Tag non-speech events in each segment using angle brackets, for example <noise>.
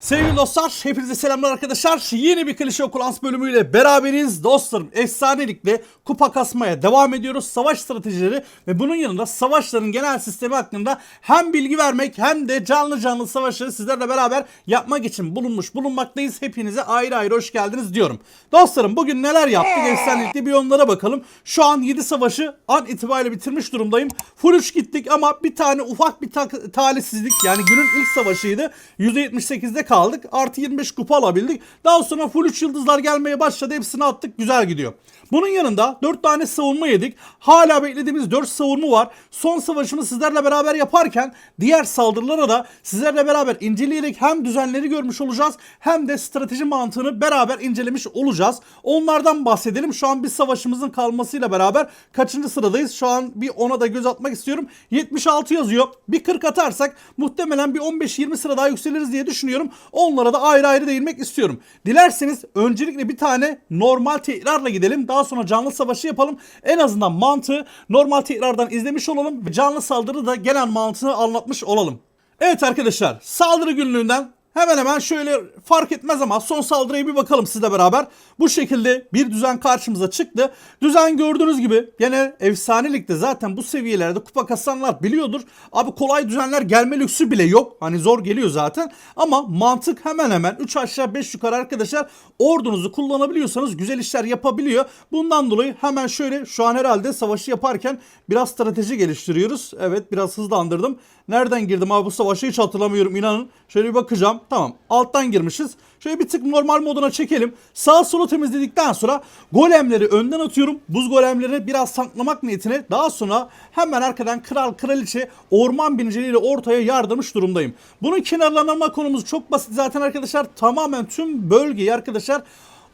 Sevgili dostlar, hepinize selamlar arkadaşlar. Yeni bir klişe okulans bölümüyle beraberiz. Dostlarım, efsanelikle kupa kasmaya devam ediyoruz. Savaş stratejileri ve bunun yanında savaşların genel sistemi hakkında hem bilgi vermek hem de canlı canlı savaşları sizlerle beraber yapmak için bulunmuş bulunmaktayız. Hepinize ayrı ayrı hoş geldiniz diyorum. Dostlarım bugün neler yaptık efsanelikle bir onlara bakalım. Şu an 7 savaşı an itibariyle bitirmiş durumdayım. Full 3 gittik ama bir tane ufak bir ta- talihsizlik yani günün ilk savaşıydı. %78'de kaldık. Artı 25 kupa alabildik. Daha sonra full 3 yıldızlar gelmeye başladı. Hepsini attık. Güzel gidiyor. Bunun yanında 4 tane savunma yedik. Hala beklediğimiz 4 savunma var. Son savaşımı sizlerle beraber yaparken diğer saldırılara da sizlerle beraber inceleyerek hem düzenleri görmüş olacağız hem de strateji mantığını beraber incelemiş olacağız. Onlardan bahsedelim. Şu an bir savaşımızın kalmasıyla beraber kaçıncı sıradayız? Şu an bir ona da göz atmak istiyorum. 76 yazıyor. Bir 40 atarsak muhtemelen bir 15-20 sıra daha yükseliriz diye düşünüyorum. Onlara da ayrı ayrı değinmek istiyorum. Dilerseniz öncelikle bir tane normal tekrarla gidelim. Daha sonra canlı savaşı yapalım. En azından mantığı normal tekrardan izlemiş olalım. Canlı saldırı da gelen mantığını anlatmış olalım. Evet arkadaşlar saldırı günlüğünden Hemen hemen şöyle fark etmez ama son saldırıya bir bakalım sizle beraber. Bu şekilde bir düzen karşımıza çıktı. Düzen gördüğünüz gibi gene efsanelikte zaten bu seviyelerde kupa kasanlar biliyordur. Abi kolay düzenler gelme lüksü bile yok. Hani zor geliyor zaten. Ama mantık hemen hemen 3 aşağı 5 yukarı arkadaşlar ordunuzu kullanabiliyorsanız güzel işler yapabiliyor. Bundan dolayı hemen şöyle şu an herhalde savaşı yaparken biraz strateji geliştiriyoruz. Evet biraz hızlandırdım. Nereden girdim abi bu savaşı hiç hatırlamıyorum inanın. Şöyle bir bakacağım. Tamam alttan girmişiz. Şöyle bir tık normal moduna çekelim. Sağ solu temizledikten sonra golemleri önden atıyorum. Buz golemlerini biraz saklamak niyetine daha sonra hemen arkadan kral kraliçe orman binicileriyle ortaya yardırmış durumdayım. Bunun kenarlanma konumuz çok basit zaten arkadaşlar. Tamamen tüm bölgeyi arkadaşlar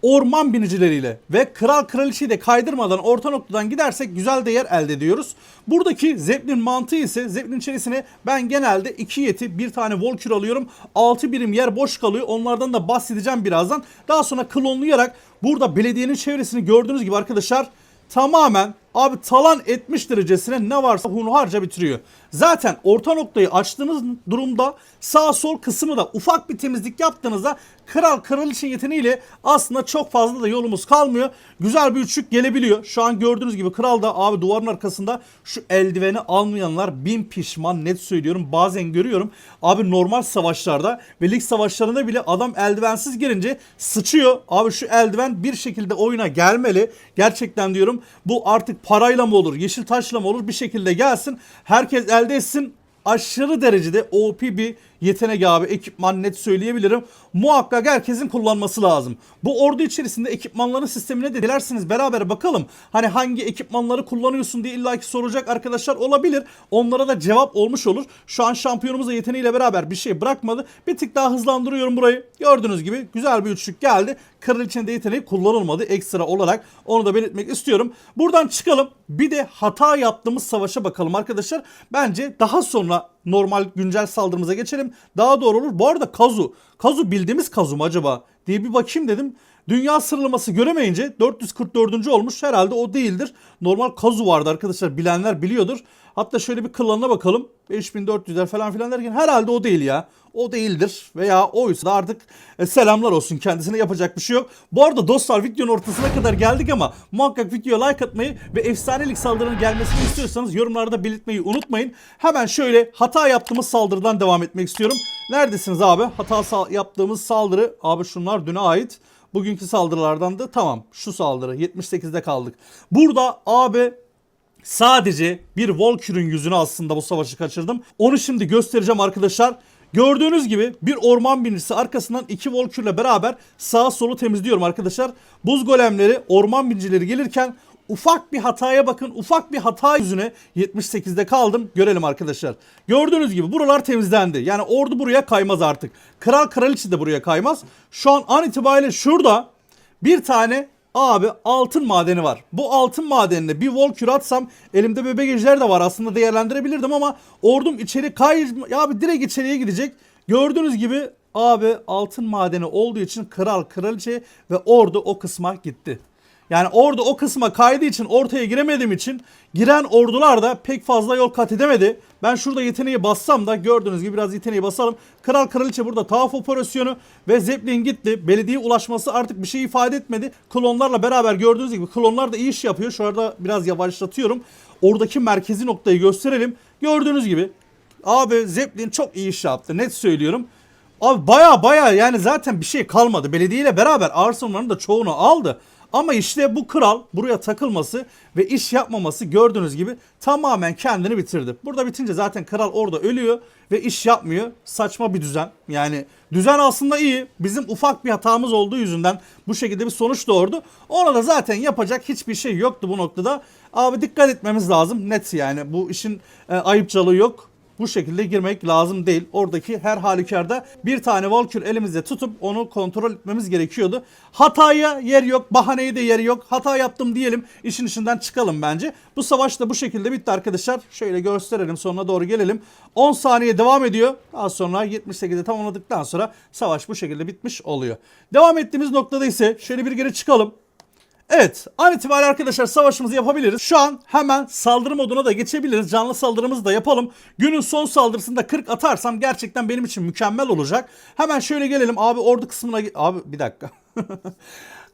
orman binicileriyle ve kral kraliçeyi de kaydırmadan orta noktadan gidersek güzel değer elde ediyoruz. Buradaki Zeppelin mantığı ise Zeppelin içerisine ben genelde 2 yeti bir tane Volkür alıyorum. 6 birim yer boş kalıyor. Onlardan da bahsedeceğim birazdan. Daha sonra klonlayarak burada belediyenin çevresini gördüğünüz gibi arkadaşlar tamamen abi talan etmiş derecesine ne varsa hunharca bitiriyor. Zaten orta noktayı açtığınız durumda sağ sol kısmı da ufak bir temizlik yaptığınızda kral kraliçe yeteneğiyle aslında çok fazla da yolumuz kalmıyor. Güzel bir üçlük gelebiliyor. Şu an gördüğünüz gibi kral da abi duvarın arkasında şu eldiveni almayanlar bin pişman net söylüyorum. Bazen görüyorum. Abi normal savaşlarda ve lig savaşlarında bile adam eldivensiz girince sıçıyor. Abi şu eldiven bir şekilde oyuna gelmeli. Gerçekten diyorum bu artık parayla mı olur, yeşil taşla mı olur bir şekilde gelsin. Herkes elde etsin. Aşırı derecede OP bir yetenek abi ekipman net söyleyebilirim. Muhakkak herkesin kullanması lazım. Bu ordu içerisinde ekipmanların sistemine de dilerseniz beraber bakalım. Hani hangi ekipmanları kullanıyorsun diye illaki soracak arkadaşlar olabilir. Onlara da cevap olmuş olur. Şu an şampiyonumuz da yeteneğiyle beraber bir şey bırakmadı. Bir tık daha hızlandırıyorum burayı. Gördüğünüz gibi güzel bir üçlük geldi. Kraliçenin de yeteneği kullanılmadı ekstra olarak. Onu da belirtmek istiyorum. Buradan çıkalım. Bir de hata yaptığımız savaşa bakalım arkadaşlar. Bence daha sonra normal güncel saldırımıza geçelim. Daha doğru olur. Bu arada Kazu. Kazu bildiğimiz Kazu mu acaba diye bir bakayım dedim. Dünya sıralaması göremeyince 444. olmuş. Herhalde o değildir. Normal Kazu vardı arkadaşlar. Bilenler biliyordur. Hatta şöyle bir klanına bakalım. 5400'ler falan filan derken herhalde o değil ya. O değildir veya oysa da artık e, selamlar olsun kendisine yapacak bir şey yok. Bu arada dostlar videonun ortasına kadar geldik ama muhakkak videoya like atmayı ve efsanelik saldırının gelmesini istiyorsanız yorumlarda belirtmeyi unutmayın. Hemen şöyle hata yaptığımız saldırıdan devam etmek istiyorum. Neredesiniz abi? Hata sa- yaptığımız saldırı abi şunlar düne ait. Bugünkü saldırılardan da tamam şu saldırı 78'de kaldık. Burada abi Sadece bir Valkyrie'nin yüzünü aslında bu savaşı kaçırdım. Onu şimdi göstereceğim arkadaşlar. Gördüğünüz gibi bir orman binicisi arkasından iki Valkyrie'le beraber sağa solu temizliyorum arkadaşlar. Buz golemleri orman binicileri gelirken ufak bir hataya bakın. Ufak bir hata yüzüne 78'de kaldım. Görelim arkadaşlar. Gördüğünüz gibi buralar temizlendi. Yani ordu buraya kaymaz artık. Kral kraliçe de buraya kaymaz. Şu an an itibariyle şurada bir tane Abi altın madeni var. Bu altın madenine bir vol kür atsam elimde bebek ejder de var aslında değerlendirebilirdim ama ordum içeri kay abi direkt içeriye gidecek. Gördüğünüz gibi abi altın madeni olduğu için kral kraliçe ve ordu o kısma gitti. Yani ordu o kısma kaydığı için ortaya giremediğim için giren ordular da pek fazla yol kat edemedi. Ben şurada yeteneği bassam da gördüğünüz gibi biraz yeteneği basalım. Kral kraliçe burada tavaf operasyonu ve Zeppelin gitti. Belediye ulaşması artık bir şey ifade etmedi. Klonlarla beraber gördüğünüz gibi klonlar da iyi iş yapıyor. Şu anda biraz yavaşlatıyorum. Oradaki merkezi noktayı gösterelim. Gördüğünüz gibi abi Zeppelin çok iyi iş yaptı. Net söylüyorum. Abi baya baya yani zaten bir şey kalmadı. Belediyeyle beraber Arsenal'ın da çoğunu aldı. Ama işte bu kral buraya takılması ve iş yapmaması gördüğünüz gibi tamamen kendini bitirdi. Burada bitince zaten kral orada ölüyor ve iş yapmıyor. Saçma bir düzen. Yani düzen aslında iyi. Bizim ufak bir hatamız olduğu yüzünden bu şekilde bir sonuç doğurdu. Ona da zaten yapacak hiçbir şey yoktu bu noktada. Abi dikkat etmemiz lazım. Net yani bu işin e, ayıpçalığı yok bu şekilde girmek lazım değil. Oradaki her halükarda bir tane Valkyrie elimizde tutup onu kontrol etmemiz gerekiyordu. Hataya yer yok, bahaneye de yer yok. Hata yaptım diyelim, işin içinden çıkalım bence. Bu savaş da bu şekilde bitti arkadaşlar. Şöyle gösterelim, sonuna doğru gelelim. 10 saniye devam ediyor. Daha sonra 78'de tamamladıktan sonra savaş bu şekilde bitmiş oluyor. Devam ettiğimiz noktada ise şöyle bir geri çıkalım. Evet an itibariyle arkadaşlar savaşımızı yapabiliriz. Şu an hemen saldırı moduna da geçebiliriz. Canlı saldırımızı da yapalım. Günün son saldırısında 40 atarsam gerçekten benim için mükemmel olacak. Hemen şöyle gelelim abi ordu kısmına... Abi bir dakika. <laughs>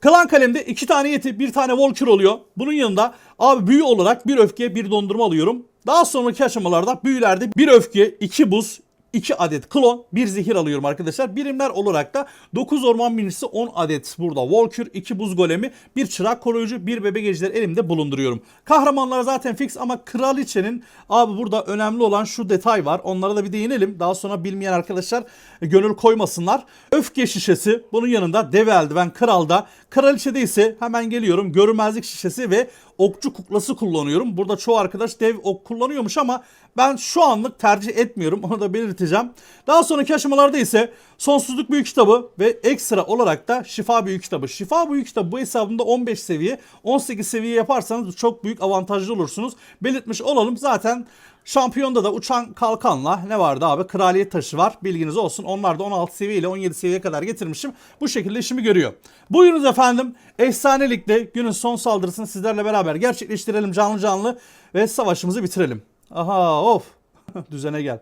Klan kalemde iki tane yeti bir tane Valkyrie oluyor. Bunun yanında abi büyü olarak bir öfke bir dondurma alıyorum. Daha sonraki aşamalarda büyülerde bir öfke, iki buz, 2 adet klon, bir zehir alıyorum arkadaşlar. Birimler olarak da 9 orman minisi 10 adet burada. Valkür, 2 buz golemi, bir çırak koruyucu, bir bebek ejder elimde bulunduruyorum. Kahramanlar zaten fix ama kraliçenin abi burada önemli olan şu detay var. Onlara da bir değinelim. Daha sonra bilmeyen arkadaşlar gönül koymasınlar. Öfke şişesi bunun yanında dev eldiven kralda. Kraliçede ise hemen geliyorum görünmezlik şişesi ve okçu kuklası kullanıyorum. Burada çoğu arkadaş dev ok kullanıyormuş ama ben şu anlık tercih etmiyorum. <laughs> Onu da belirteceğim. Daha sonraki aşamalarda ise sonsuzluk büyük kitabı ve ekstra olarak da şifa büyük kitabı. Şifa büyük kitabı bu hesabında 15 seviye 18 seviye yaparsanız çok büyük avantajlı olursunuz. Belirtmiş olalım. Zaten Şampiyonda da uçan kalkanla ne vardı abi? Kraliyet taşı var. Bilginiz olsun. Onlar da 16 seviye ile 17 seviyeye kadar getirmişim. Bu şekilde işimi görüyor. Buyurunuz efendim. Efsanelikle günün son saldırısını sizlerle beraber gerçekleştirelim canlı canlı ve savaşımızı bitirelim. Aha of. <laughs> Düzene gel.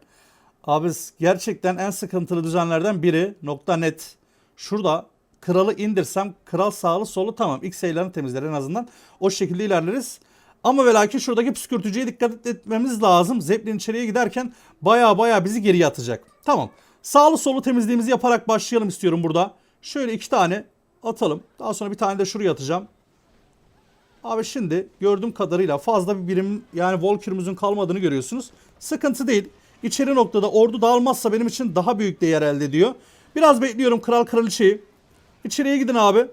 Abi gerçekten en sıkıntılı düzenlerden biri nokta net. Şurada kralı indirsem kral sağlı solu tamam. X sayılarını temizler en azından. O şekilde ilerleriz. Ama ve lakin şuradaki püskürtücüye dikkat etmemiz lazım. Zeppelin içeriye giderken baya baya bizi geriye atacak. Tamam. Sağlı solu temizliğimizi yaparak başlayalım istiyorum burada. Şöyle iki tane atalım. Daha sonra bir tane de şuraya atacağım. Abi şimdi gördüğüm kadarıyla fazla bir birim yani Valkyrie'mizin kalmadığını görüyorsunuz. Sıkıntı değil. İçeri noktada ordu dağılmazsa benim için daha büyük değer elde ediyor. Biraz bekliyorum kral kraliçeyi. İçeriye gidin abi.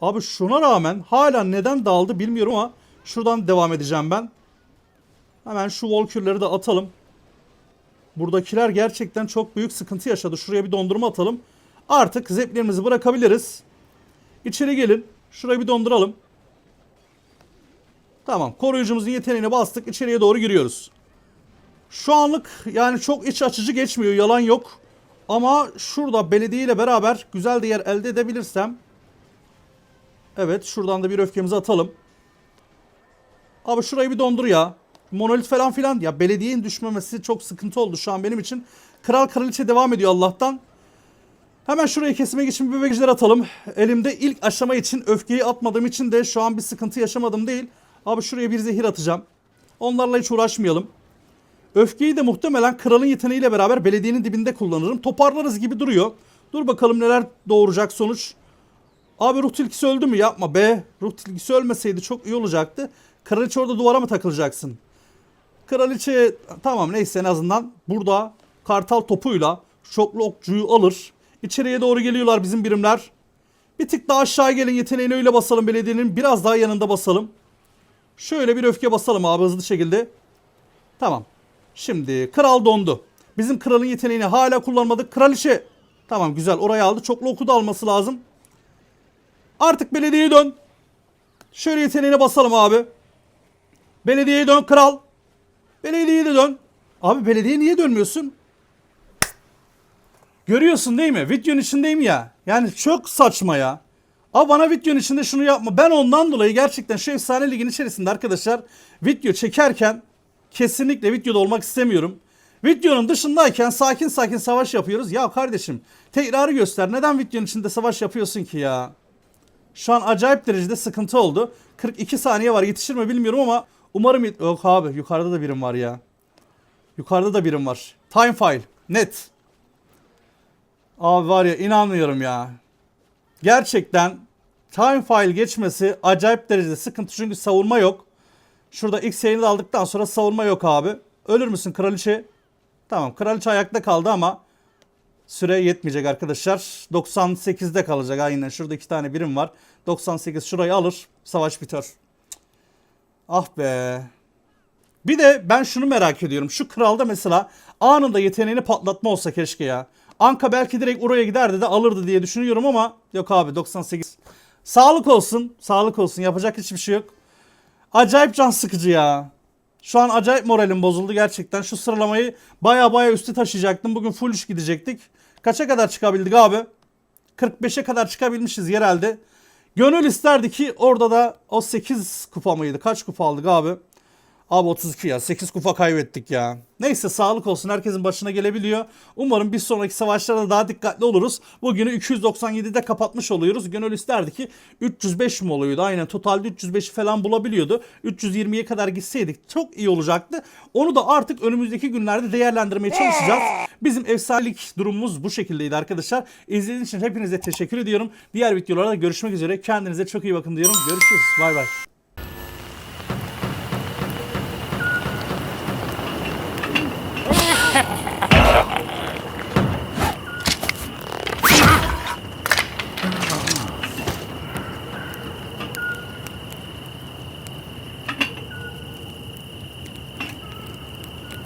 Abi şuna rağmen hala neden dağıldı bilmiyorum ama şuradan devam edeceğim ben. Hemen şu Valkyrie'leri de atalım. Buradakiler gerçekten çok büyük sıkıntı yaşadı. Şuraya bir dondurma atalım. Artık zeplerimizi bırakabiliriz. İçeri gelin. Şurayı bir donduralım. Tamam. Koruyucumuzun yeteneğine bastık. İçeriye doğru giriyoruz. Şu anlık yani çok iç açıcı geçmiyor. Yalan yok. Ama şurada belediye ile beraber güzel değer elde edebilirsem. Evet. Şuradan da bir öfkemizi atalım. Abi şurayı bir dondur ya. Monolit falan filan. Ya belediyenin düşmemesi çok sıkıntı oldu şu an benim için. Kral kraliçe devam ediyor Allah'tan. Hemen şurayı kesmek için bir bebekler atalım. Elimde ilk aşama için öfkeyi atmadığım için de şu an bir sıkıntı yaşamadım değil. Abi şuraya bir zehir atacağım. Onlarla hiç uğraşmayalım. Öfkeyi de muhtemelen kralın yeteneğiyle beraber belediyenin dibinde kullanırım. Toparlarız gibi duruyor. Dur bakalım neler doğuracak sonuç. Abi ruh tilkisi öldü mü? Yapma be. Ruh tilkisi ölmeseydi çok iyi olacaktı. Kraliçe orada duvara mı takılacaksın? Kraliçe tamam neyse en azından burada kartal topuyla şoklu okçuyu alır. İçeriye doğru geliyorlar bizim birimler. Bir tık daha aşağı gelin yeteneğini öyle basalım belediyenin biraz daha yanında basalım. Şöyle bir öfke basalım abi hızlı şekilde. Tamam. Şimdi kral dondu. Bizim kralın yeteneğini hala kullanmadık. Kraliçe. Tamam güzel oraya aldı. Çoklu oku da alması lazım. Artık belediyeye dön. Şöyle yeteneğine basalım abi. Belediyeye dön kral. Belediyeye de dön. Abi belediye niye dönmüyorsun? Görüyorsun değil mi? Videonun içindeyim ya. Yani çok saçma ya. Abi bana videonun içinde şunu yapma. Ben ondan dolayı gerçekten şu efsane ligin içerisinde arkadaşlar video çekerken kesinlikle videoda olmak istemiyorum. Videonun dışındayken sakin sakin savaş yapıyoruz. Ya kardeşim tekrarı göster. Neden videonun içinde savaş yapıyorsun ki ya? Şu an acayip derecede sıkıntı oldu. 42 saniye var yetişir mi bilmiyorum ama umarım Yok abi yukarıda da birim var ya. Yukarıda da birim var. Time file. Net. Abi var ya inanmıyorum ya. Gerçekten time file geçmesi acayip derecede sıkıntı çünkü savunma yok. Şurada X yayını aldıktan sonra savunma yok abi. Ölür müsün kraliçe? Tamam kraliçe ayakta kaldı ama süre yetmeyecek arkadaşlar. 98'de kalacak aynen. Şurada iki tane birim var. 98 şurayı alır. Savaş biter. Ah be. Bir de ben şunu merak ediyorum. Şu kralda mesela anında yeteneğini patlatma olsa keşke ya. Anka belki direkt oraya giderdi de alırdı diye düşünüyorum ama yok abi 98. Sağlık olsun. Sağlık olsun. Yapacak hiçbir şey yok. Acayip can sıkıcı ya. Şu an acayip moralim bozuldu gerçekten. Şu sıralamayı baya baya üstü taşıyacaktım. Bugün full iş gidecektik. Kaça kadar çıkabildik abi? 45'e kadar çıkabilmişiz herhalde. Gönül isterdi ki orada da o 8 kupa mıydı? Kaç kupa aldık abi? Abi 32 ya. 8 kupa kaybettik ya. Neyse sağlık olsun. Herkesin başına gelebiliyor. Umarım bir sonraki savaşlarda daha dikkatli oluruz. Bugünü 297'de kapatmış oluyoruz. Gönül isterdi ki 305 mi oluyordu? Aynen totalde 305 falan bulabiliyordu. 320'ye kadar gitseydik çok iyi olacaktı. Onu da artık önümüzdeki günlerde değerlendirmeye çalışacağız. Bizim efsanelik durumumuz bu şekildeydi arkadaşlar. İzlediğiniz için hepinize teşekkür ediyorum. Diğer videolarda görüşmek üzere. Kendinize çok iyi bakın diyorum. Görüşürüz. Bay bay.